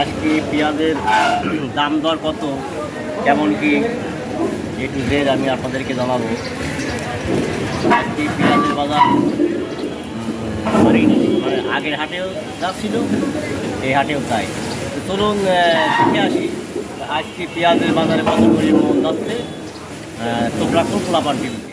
আজকে পেঁয়াজের দাম দর কত? কেমন কি? এ টু জেড আমি আপনাদেরকে জানাব। আজকে পেঁয়াজের বাজার মানে আগের হাটেও যা ছিল, এই হাটেও তাই। চলুন দেখে আসি আজকে পেঁয়াজের বাজারে কত করে মন যাচ্ছে তোমরা কোন পোলাপান টিভিতে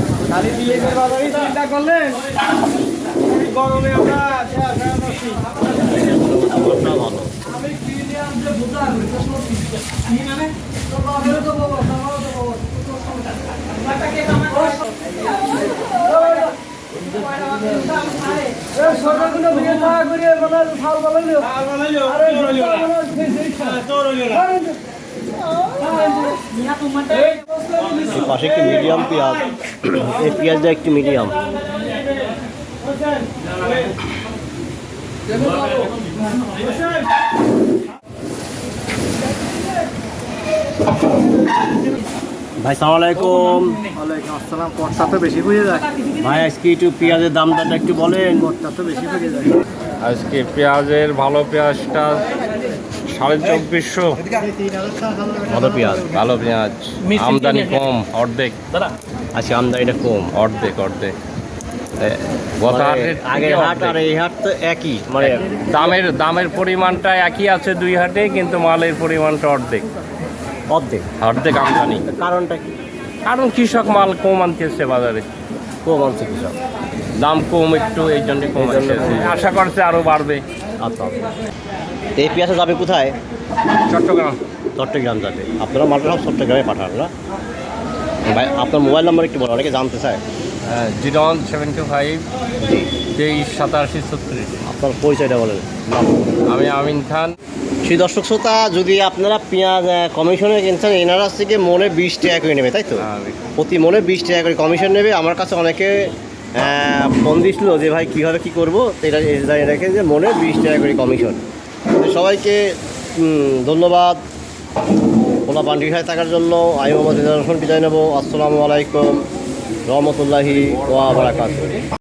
খালি বিএসের বাজারে চিন্তা করলেন? গরমে আমরা খবরটা ভালো সরকারগুলো বিয়ে থাকা করে মানে ফাল বানাইলো এই পাশে একটি মিডিয়াম পেঁয়াজ এই পেঁয়াজটা একটু মিডিয়াম ভাই সালাম আলাইকুম ওয়ালাইকুম আসসালাম। পটটা তো বেশি বুঝে যায়। ভাই আজকে একটু পেঁয়াজের দাম দামটা একটু বলেন। পটটা তো বেশি বুঝে যায়। আজকে পেঁয়াজের ভালো পেঁয়াজটা সাড়ে চব্বিশশো। ভালো পেঁয়াজ ভালো পেঁয়াজ। আমদানি কম অর্ধেক। আজকে আমদানিটা কম অর্ধেক অর্ধেক। গত মানে হাটের আগের হাট আর এই হাট তো একই মানে দামের দামের পরিমাণটা একই আছে দুই হাটে কিন্তু মালের পরিমাণটা অর্ধেক। অর্ধেক। অর্ধেক আমদানি। কারণটা কি? কারণ কৃষক মাল কম আনতেছে বাজারে। কম আনছে কৃষক। দাম কম একটু এই জন্য কম। আশা করছে আরও বাড়বে। আচ্ছা আচ্ছা। এই পেঁয়াজটা যাবে কোথায়? চট্টগ্রাম। চট্টগ্রাম যাবে। আপনারা মালটা সব চট্টগ্রামে পাঠান না? ভাই আপনার মোবাইল নাম্বার একটু বলো অনেকে জানতে চায়। Zero one seven two five তেইশ সাতাশি ছত্রিশ। আপনার পরিচয়টা বলেন। আমি আমিন খান। সেই দর্শক শ্রোতা যদি আপনারা পেঁয়াজ কমিশনে কিনছেন এনারা থেকে মনে বিশ টাকা করে নেবে তাই তো? প্রতি মনে বিশ টাকা করে কমিশন নেবে। আমার কাছে অনেকে ফোন দিছিল যে ভাই কীভাবে কী করব? এটা জানিয়ে রাখেন যে মনে বিশ টাকা করে কমিশন সবাইকে ধন্যবাদ। ওলা বান্ডি খায় থাকার জন্য আমি মোহাম্মদ বিদায় নেব। আসসালামু আলাইকুম। রহমতুল্লাহি ওয়া বারাকাতুহু।